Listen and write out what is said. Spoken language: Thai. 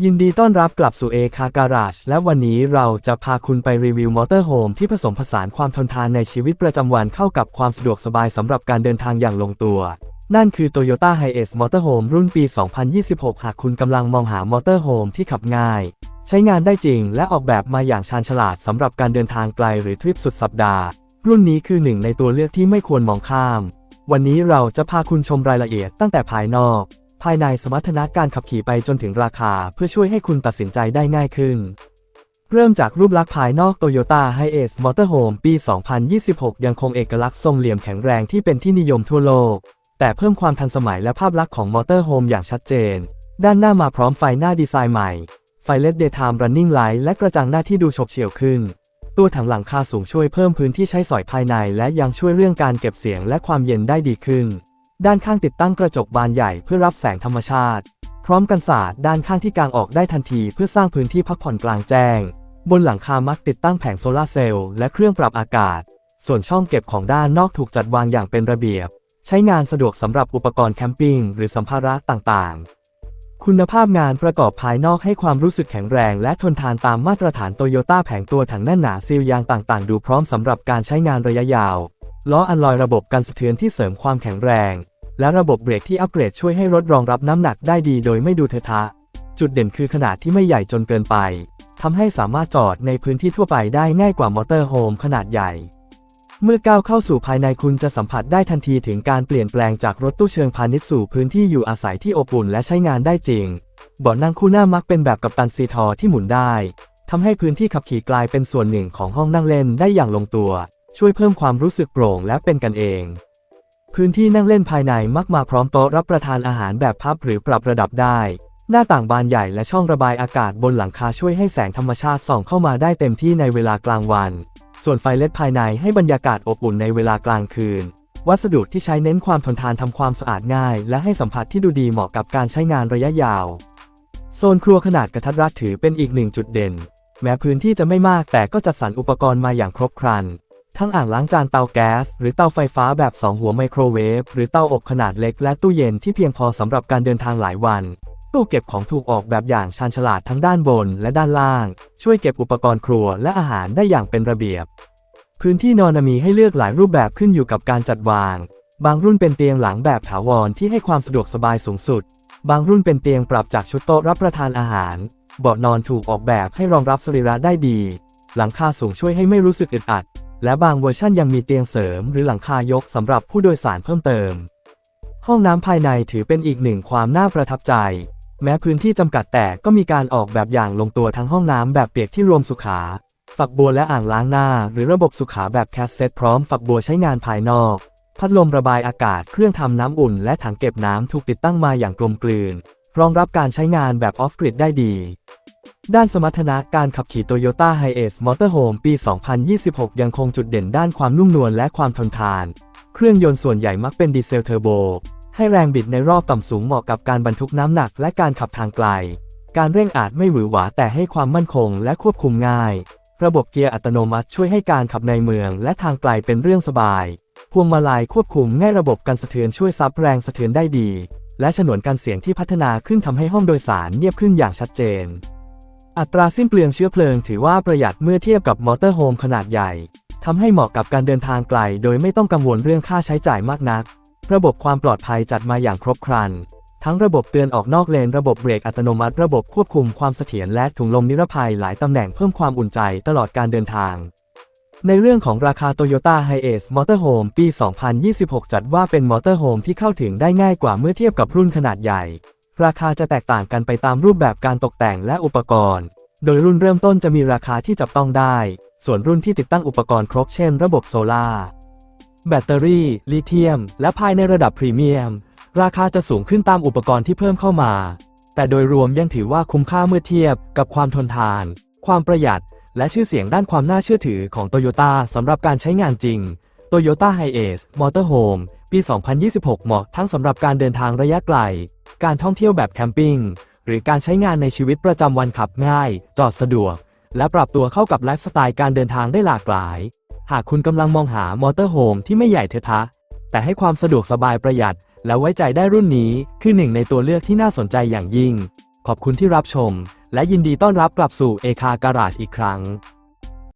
ยินดีต้อนรับกลับสู่เอคาการาชและวันนี้เราจะพาคุณไปรีวิวมอเตอร์โฮมที่ผสมผสานความทนทานในชีวิตประจำวันเข้ากับความสะดวกสบายสำหรับการเดินทางอย่างลงตัว นั่นคือ Toyota Hiace Motorhome รุ่นปี 2026 หากคุณกำลังมองหามอเตอร์โฮมที่ขับง่าย ใช้งานได้จริงและออกแบบมาอย่างชาญฉลาดสำหรับการเดินทางไกลหรือทริปสุดสัปดาห์ รุ่นนี้คือหนึ่งในตัวเลือกที่ไม่ควรมองข้าม วันนี้เราจะพาคุณชมรายละเอียดตั้งแต่ภายนอก ภายในสมรรถนะการขับขี่ไปจนถึงราคา เพื่อช่วยให้คุณตัดสินใจได้ง่ายขึ้น เริ่มจากรูปลักษณ์ภายนอก Toyota Hiace Motorhome ปี 2026 ยังคงเอกลักษณ์ทรงเหลี่ยมแข็งแรงที่เป็นที่นิยมทั่วโลก แต่เพิ่มความทันสมัยและภาพลักษณ์ของมอเตอร์โฮมอย่างชัดเจน ด้านหน้ามาพร้อมไฟหน้าดีไซน์ใหม่ ไฟ LED Daytime Running Light และกระจังหน้าที่ดูฉกเฉี่ยวขึ้นตัวถังหลังคาสูงช่วยเพิ่มพื้นที่ใช้สอยภายใน และยังช่วยเรื่องการเก็บเสียงและความเย็นได้ดีขึ้น ด้านข้างติดตั้งกระจกบานใหญ่เพื่อรับแสงธรรมชาติ พร้อมกันศาสตร์ด้านข้างที่กางออกได้ทันทีเพื่อสร้างพื้นที่พักผ่อนกลางแจ้ง บนหลังคามักติดตั้งแผงโซลาร์เซลล์และเครื่องปรับอากาศ ส่วนช่องเก็บของด้านนอกถูกจัดวางอย่างเป็นระเบียบ ใช้งานสะดวกสำหรับอุปกรณ์แคมปิ้งหรือสัมภาระต่างๆ คุณภาพงานประกอบภายนอกให้ความรู้สึกแข็งแรงและทนทานตามมาตรฐานโตโยต้าแผงตัวถังแน่นหนาซีลยางต่างๆ ดูพร้อมสำหรับการใช้งานระยะยาวล้ออัลลอยระบบกันสะเทือนที่เสริมความแข็งแรง และระบบเบรกที่อัปเกรดช่วยให้รถรองรับน้ำหนักได้ดีโดยไม่ดูเทอะทะ จุดเด่นคือขนาดที่ไม่ใหญ่จนเกินไปทำให้สามารถจอดในพื้นที่ทั่วไปได้ง่ายกว่ามอเตอร์โฮมขนาดใหญ่ เมื่อก้าวเข้าสู่ภายในคุณจะสัมผัสได้ทันทีถึงการเปลี่ยนแปลงจากรถตู้เชิงพาณิชย์สู่พื้นที่อยู่อาศัยที่อบอุ่นและใช้งานได้จริงเบาะนั่งคู่หน้ามักเป็นแบบกัปตันซีทอที่หมุนได้ทำให้พื้นที่ขับขี่กลายเป็นส่วนหนึ่งของห้องนั่งเล่นได้อย่างลงตัว ช่วยเพิ่มความรู้สึกโปร่งและเป็นกันเอง พื้นที่นั่งเล่นภายในมักมาพร้อมโต๊ะรับประทานอาหารแบบพับหรือปรับระดับได้ หน้าต่างบานใหญ่และช่องระบายอากาศบนหลังคาช่วยให้แสงธรรมชาติส่องเข้ามาได้เต็มที่ในเวลากลางวัน ส่วนไฟเล็ดภายในให้บรรยากาศอบอุ่นในเวลากลางคืน วัสดุที่ใช้เน้นความทนทานทำความสะอาดง่าย และให้สัมผัสที่ดูดีเหมาะกับการใช้งานระยะยาว โซนครัวขนาดกระทัดรัดถือเป็นอีกหนึ่งจุดเด่น แม้พื้นที่จะไม่มากแต่ก็จัดสรรอุปกรณ์มาอย่างครบครัน ทั้งอ่างล้างจานเตาแก๊ส หรือเตาไฟฟ้าแบบ 2 หัวไมโครเวฟหรือเตาอบขนาดเล็กและตู้เย็นที่เพียงพอสำหรับการเดินทางหลายวัน ตู้เก็บของถูกออกแบบอย่างชาญฉลาดทั้งด้านบนและด้านล่าง ช่วยเก็บอุปกรณ์ครัวและอาหารได้อย่างเป็นระเบียบ พื้นที่นอนมีให้เลือกหลายรูปแบบขึ้นอยู่กับการจัดวาง บางรุ่นเป็นเตียงหลังแบบถาวรที่ให้ความสะดวกสบายสูงสุด บางรุ่นเป็นเตียงปรับจากชุดโต๊ะรับประทานอาหารเบาะนอนถูกออกแบบให้รองรับสรีระได้ดี หลังคาสูงช่วยให้ไม่รู้สึกอึดอัด และบางเวอร์ชั่นยังมีเตียงเสริมหรือหลังคายกสำหรับผู้โดยสารเพิ่มเติม ห้องน้ำภายในถือเป็นอีกหนึ่งความน่าประทับใจ แม้พื้นที่จำกัดแต่ก็มีการออกแบบอย่างลงตัวทั้งห้องน้ำแบบเปียกที่รวมสุขา ฝักบัวและอ่างล้างหน้า หรือระบบสุขาแบบแคสเซ็ตพร้อมฝักบัวใช้งานภายนอก พัดลมระบายอากาศเครื่องทำน้ำอุ่น และถังเก็บน้ำถูกติดตั้งมาอย่างกลมกลืน รองรับการใช้งานแบบออฟกริดได้ดี ด้านสมรรถนะการขับขี่ Toyota Hiace Motorhome ปี 2026 ยังคงจุดเด่นด้านความนุ่มนวลและความทนทาน เครื่องยนต์ส่วนใหญ่มักเป็นดีเซลเทอร์โบ ให้แรงบิดในรอบต่ำสูงเหมาะกับการบรรทุกน้ำหนักและการขับทางไกล การเร่งอาจไม่หวือหวาแต่ให้ความมั่นคงและควบคุมง่าย ระบบเกียร์อัตโนมัติช่วยให้การขับในเมืองและทางไกลเป็นเรื่องสบาย พวงมาลัยควบคุมง่ายระบบกันสะเทือนช่วยซับแรงสะเทือนได้ดี และฉนวนกันเสียงที่พัฒนาขึ้นทำให้ห้องโดยสารเงียบขึ้นอย่างชัดเจน อัตราสิ้นเปลืองเชื้อเพลิงถือว่าประหยัดเมื่อเทียบกับมอเตอร์โฮมขนาดใหญ่ทำให้เหมาะกับการเดินทางไกล โดยไม่ต้องกังวลเรื่องค่าใช้จ่ายมากนัก ระบบความปลอดภัยจัดมาอย่างครบครัน ทั้งระบบเตือนออกนอกเลน ระบบเบรกอัตโนมัติ ระบบควบคุมความเสถียรและถุงลมนิรภัยหลายตำแหน่งเพิ่มความอุ่นใจตลอดการเดินทาง ในเรื่องของราคา Toyota Hiace Motorhome ปี 2026 จัดว่าเป็นมอเตอร์โฮมที่เข้าถึงได้ง่ายกว่าเมื่อเทียบกับรุ่นขนาดใหญ่ ราคาจะแตกต่างกันไปตามรูปแบบการตกแต่งและอุปกรณ์ โดยรุ่นเริ่มต้นจะมีราคาที่จับต้องได้ ส่วนรุ่นที่ติดตั้งอุปกรณ์ครบเช่นระบบโซลาร์แบตเตอรี่ ลิเธียม และภายในระดับพรีเมียม ราคาจะสูงขึ้นตามอุปกรณ์ที่เพิ่มเข้ามา แต่โดยรวมยังถือว่าคุ้มค่าเมื่อเทียบกับความทนทาน ความประหยัด และชื่อเสียงด้านความน่าเชื่อถือของ Toyota สำหรับการใช้งานจริง Toyota Hiace Motorhome ปี 2026 เหมาะทั้งสำหรับการเดินทางระยะไกล การท่องเที่ยวแบบแคมปิ้ง หรือการใช้งานในชีวิตประจำวันขับง่าย จอดสะดวก และปรับตัวเข้ากับไลฟ์สไตล์การเดินทางได้หลากหลาย หากคุณกำลังมองหามอเตอร์โฮมที่ไม่ใหญ่เทอะทะ แต่ให้ความสะดวกสบายประหยัด และไว้ใจได้รุ่นนี้ คือหนึ่งในตัวเลือกที่น่าสนใจอย่างยิ่ง ขอบคุณที่รับชม และยินดีต้อนรับกลับสู่เอคาการาชอีกครั้ง